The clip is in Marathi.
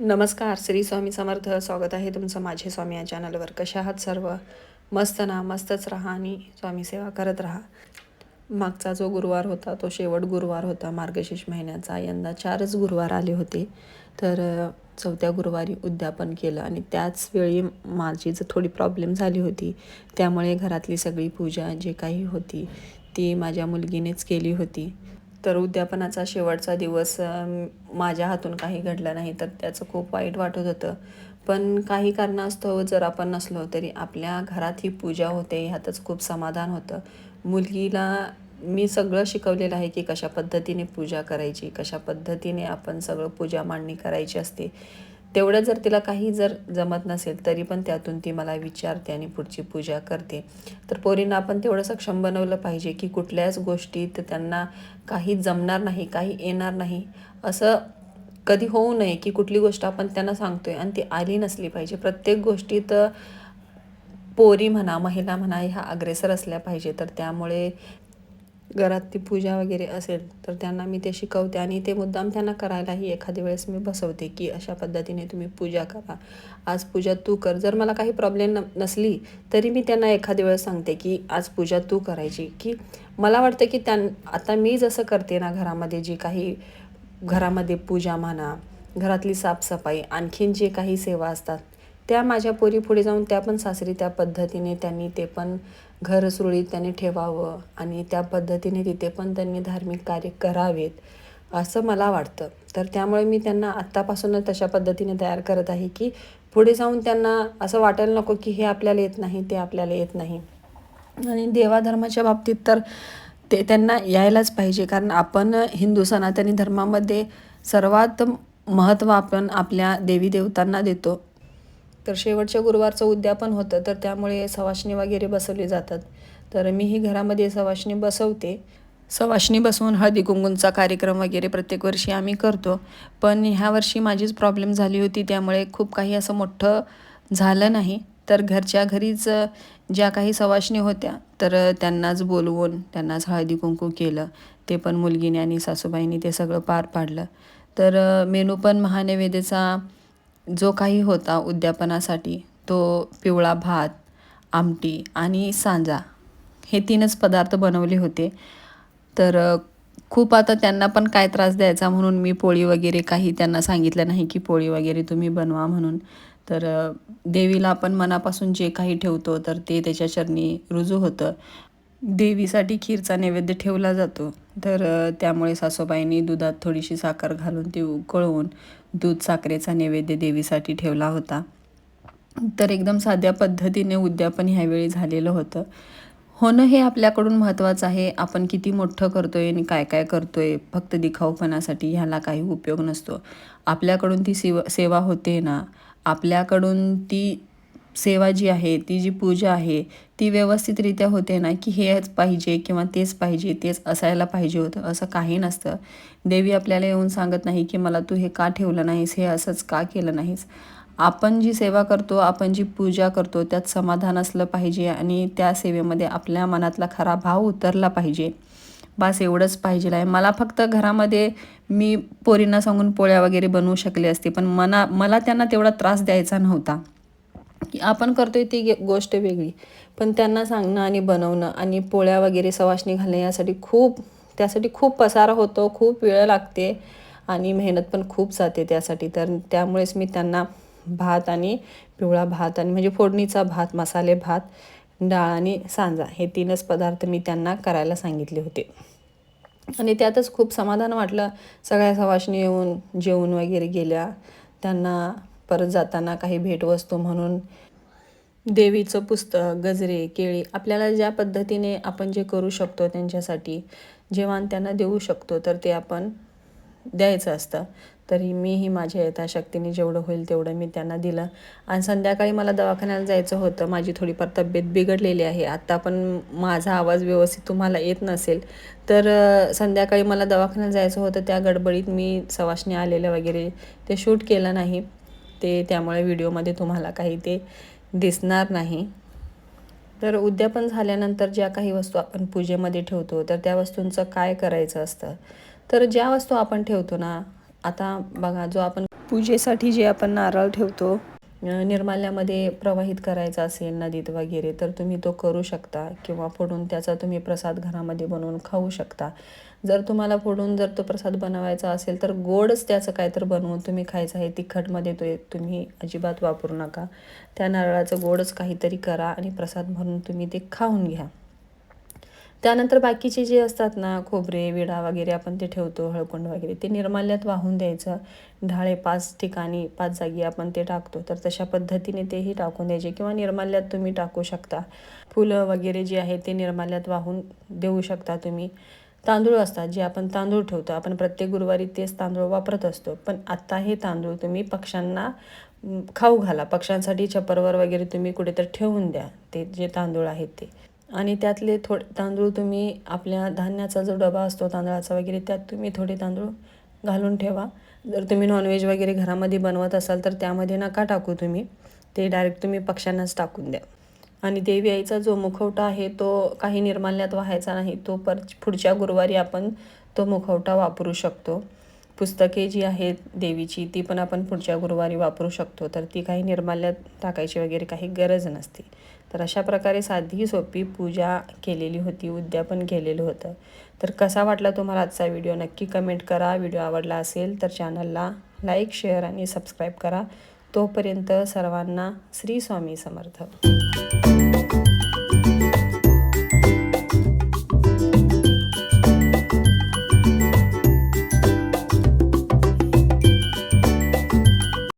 नमस्कार श्री स्वामी समर्थ. स्वागत आहे तुमचं माझे स्वामी या चॅनलवर कशा आहात सर्व? मस्त ना? मस्तच राहा आणि स्वामी सेवा करत राहा. मागचा जो गुरुवार होता तो शेवट गुरुवार होता मार्गशीर्ष महिन्याचा. यंदा चारच गुरुवार आले होते. तर चौथ्या गुरुवारी उद्यापन केलं आणि त्याच वेळी माझी जर थोडी प्रॉब्लेम झाली होती त्यामुळे घरातली सगळी पूजा जे काही होती ती माझ्या मुलगीनेच केली होती. तर उद्यापनाचा शेवटचा दिवस माझ्या हातून काही घडलं नाही तर त्याचं खूप वाईट वाटत होतं. पण काही कारणास्तव जर आपण नसलो तरी आपल्या घरात ही पूजा होते ह्यातच खूप समाधान होतं. मुलगीला मी सगळं शिकवलेलं आहे की कशा पद्धतीने पूजा करायची कशा पद्धतीने आपण सगळं पूजा मांडणी करायची असते. तेवढं जर तिला काही जर जमत नसेल तरी पण त्यातून ती मला विचारते आणि पुढची पूजा करते. तर पोरींना आपण तेवढं सक्षम बनवलं पाहिजे की कुठल्याच गोष्टीत त्यांना काही जमणार नाही काही येणार नाही. असं कधी होऊ नये की कुठली गोष्ट आपण त्यांना सांगतो आहे आणि ती आली नसली पाहिजे. प्रत्येक गोष्टीत पोरी म्हणा महिला म्हणा ह्या अग्रेसर असल्या पाहिजे. तर त्यामुळे घरात ती पूजा वगैरे असेल तर त्यांना मी ते शिकवते आणि ते मुद्दाम त्यांना करायलाही एखाद्या वेळेस मी बसवते की अशा पद्धतीने तुम्ही पूजा करा. आज पूजा तू कर. जर मला काही प्रॉब्लेम न नसली तरी मी त्यांना एखाद्या वेळेस सांगते की आज पूजा तू करायची. की मला वाटतं की त्यां आता मी जसं करते ना घरामध्ये जी काही घरामध्ये पूजा म्हणा घरातली साफसफाई आणखीन जे काही सेवा असतात त्या माझ्या पोरी पुढे जाऊन त्या पण सासरी त्या पद्धतीने त्यांनी ते पण घर सुरळीत त्यांनी ठेवावं आणि त्या पद्धतीने तिथे पण त्यांनी धार्मिक कार्य करावेत असं मला वाटतं. तर त्यामुळे मी त्यांना आत्तापासूनच तशा पद्धतीने तयार करत आहे की पुढे जाऊन त्यांना असं वाटायला नको की हे आपल्याला येत नाही ते आपल्याला येत नाही. आणि देवाधर्माच्या बाबतीत तर ते त्यांना यायलाच पाहिजे कारण आपण हिंदू सनातनी धर्मामध्ये सर्वात महत्त्व आपण आपल्या देवी देवतांना देतो. तर शेवटच्या गुरुवारचं उद्यापन होतं तर त्यामुळे सवाष्णी वगैरे बसवली जातात. तर मीही घरामध्ये सवाष्णी बसवते. सवाष्णी बसवून हळदी कुंकूंचा कार्यक्रम वगैरे प्रत्येक वर्षी आम्ही करतो. पण ह्या वर्षी माझीच प्रॉब्लेम झाली होती त्यामुळे खूप काही असं मोठं झालं नाही. तर घरच्या घरीच ज्या काही सवाष्णी होत्या तर त्यांनाच बोलवून त्यांनाच हळदी कुंकू केलं. ते पण मुलगीने आणि सासूबाईंनी ते सगळं पार पाडलं. तर मेनू पण महानैवेद्याचा जो काही होता उद्यापनासाठी तो पिवळा भात आमटी आणि सांजा हे तीनच पदार्थ बनवले होते. तर खूप आता त्यांना पण काय त्रास द्यायचा म्हणून मी पोळी वगैरे काही त्यांना सांगितलं नाही की पोळी वगैरे तुम्ही बनवा म्हणून. तर देवीला आपण मनापासून जे काही ठेवतो तर ते त्याच्या चरणी रुजू होतं. देवीसाठी खीरचा नैवेद्य ठेवला जातो. तर त्यामुळे सासूबाईंनी दुधात थोडीशी साखर घालून ती उकळवून दूध साखरेचा नैवेद्य देवीसाठी ठेवला होता. तर एकदम साध्या पद्धतीने उद्यापन ह्यावेळी झालेलं होतं. होणं हे आपल्याकडून महत्त्वाचं आहे. आपण किती मोठं आहे आणि काय काय करतो आहे फक्त दिखाऊपणासाठी ह्याला काही उपयोग नसतो. आपल्याकडून ती सेवा सेवा होते ना. आपल्याकडून ती सेवा जी आहे ती जी पूजा आहे ती व्यवस्थितरित्या होते ना की हेच पाहिजे किंवा तेच पाहिजे तेच असायला पाहिजे होतं असं काही नसतं. देवी आपल्याला येऊन सांगत नाही की मला तू हे का ठेवलं नाहीस हे असंच का केलं नाहीस. आपण जी सेवा करतो आपण जी पूजा करतो त्यात समाधान असलं पाहिजे आणि त्या सेवेमध्ये आपल्या मनातला खरा भाव उतरला पाहिजे. बास एवढंच पाहिजे आहे. मला फक्त घरामध्ये मी पोरींना सांगून पोळ्या वगैरे बनवू शकले असते पण मना मला त्यांना तेवढा त्रास द्यायचा नव्हता. आपण करतोय ती गे- गोष्ट वेगळी. पण त्यांना सांगणं आणि बनवणं आणि पोळ्या वगैरे सवाशणी घालणं यासाठी खूप त्यासाठी खूप पसारा होतो खूप वेळ लागते आणि मेहनत पण खूप जाते त्यासाठी. तर त्यामुळेच मी त्यांना भात आणि पिवळा भात आणि म्हणजे फोडणीचा भात मसाले भात डाळ आणि सांजा हे तीनच पदार्थ मी त्यांना करायला सांगितले होते. आणि त्यातच खूप समाधान वाटलं. सगळ्या सवाशणी येऊन जेवून वगैरे गेल्या त्यांना परत जाताना काही भेटवस्तू म्हणून. देवीचं पुस्तक गजरे केळी आपल्याला ज्या पद्धतीने आपण जे करू शकतो त्यांच्यासाठी जेवण त्यांना देऊ शकतो तर ते आपण द्यायचं असतं. तरी मीही माझ्या यथाशक्तीने जेवढं होईल तेवढं मी त्यांना दिलं. आणि संध्याकाळी मला दवाखान्याला जायचं होतं. माझी थोडीफार तब्येत बिघडलेली आहे. आत्ता पण माझा आवाज व्यवस्थित तुम्हाला येत नसेल. तर संध्याकाळी मला दवाखान्याला जायचं होतं. त्या गडबडीत मी सवाशने आलेलं वगैरे ते शूट केलं नाही. ते त्यामुळे व्हिडिओमध्ये तुम्हाला काही ते दिसणार नाही. तर उद्यापन झाल्यानंतर ज्या काही वस्तू आपण पूजेमध्ये ठेवतो तर त्या वस्तूंचं काय करायचं असतं? तर ज्या वस्तू आपण ठेवतो ना आता बघा जो आपण पूजेसाठी जे आपण नारळ ठेवतो निर्माल्यामध्ये प्रवाहित करायचा असेल नदीत वगैरे तर तुम्ही तो करू शकता किंवा फोडून त्याचा तुम्ही प्रसाद घरामध्ये बनवून खाऊ शकता. जर तुम्हाला फोडून जर तो प्रसाद बनवायचा असेल तर गोडच त्याचं काय तर बनवून तुम्ही खायचं आहे तिखटमध्ये तो तुम्ही अजिबात वापरू नका. त्या नारळाचं गोडच काहीतरी करा आणि प्रसाद म्हणून तुम्ही ते खाऊन घ्या. त्यानंतर बाकीचे जे असतात ना खोबरे विडा वगैरे आपण ते ठेवतो हळकुंड वगैरे ते निर्माल्यात वाहून द्यायचं. ढाळे पाच ठिकाणी पाच जागी आपण ते टाकतो. तर तशा पद्धतीने तेही टाकून द्यायचे किंवा निर्माल्यात तुम्ही टाकू शकता. फुलं वगैरे जे आहे ते निर्माल्यात वाहून देऊ शकता तुम्ही. तांदूळ असतात जे आपण तांदूळ ठेवतो. आपण प्रत्येक गुरुवारी तेच तांदूळ वापरत असतो. पण आत्ता हे तांदूळ तुम्ही पक्ष्यांना खाऊ घाला. पक्ष्यांसाठी छपरवर वगैरे तुम्ही कुठेतरी ठेवून द्या. ते जे तांदूळ आहेत ते. आणि त्यातले थोडे तांदूळ तुम्ही आपल्या धान्याचा जो डबा असतो तांदळाचा वगैरे त्यात तुम्ही थोडे तांदूळ घालून ठेवा. जर तुम्ही नॉनव्हेज वगैरे घरामध्ये बनवत असाल तर त्यामध्ये नका टाकू तुम्ही. ते डायरेक्ट तुम्ही पक्ष्यांनाच टाकून द्या. आणि देवी आईचा जो मुखवटा आहे तो काही निर्माल्यात व्हायचा नाही. तो पर पुढच्या गुरुवारी आपण तो मुखवटा वापरू शकतो. पुस्तके जी आहेत देवीची ती पण आपण पुढच्या गुरुवारी वापरू शकतो. तर ती काही निर्माल्यात टाकायची वगैरे काही गरज नसते. तर अशा प्रकारे साधी सोपी पूजा केलेली होती उद्यापन केलेलं होतं. तर कसा वाटला तुम्हाला आजचा व्हिडिओ? नक्की कमेंट करा. व्हिडिओ आवडला असेल तर चॅनलला लाईक शेअर आणि सबस्क्राईब करा. तोपर्यंत सर्वांना श्री स्वामी समर्थ.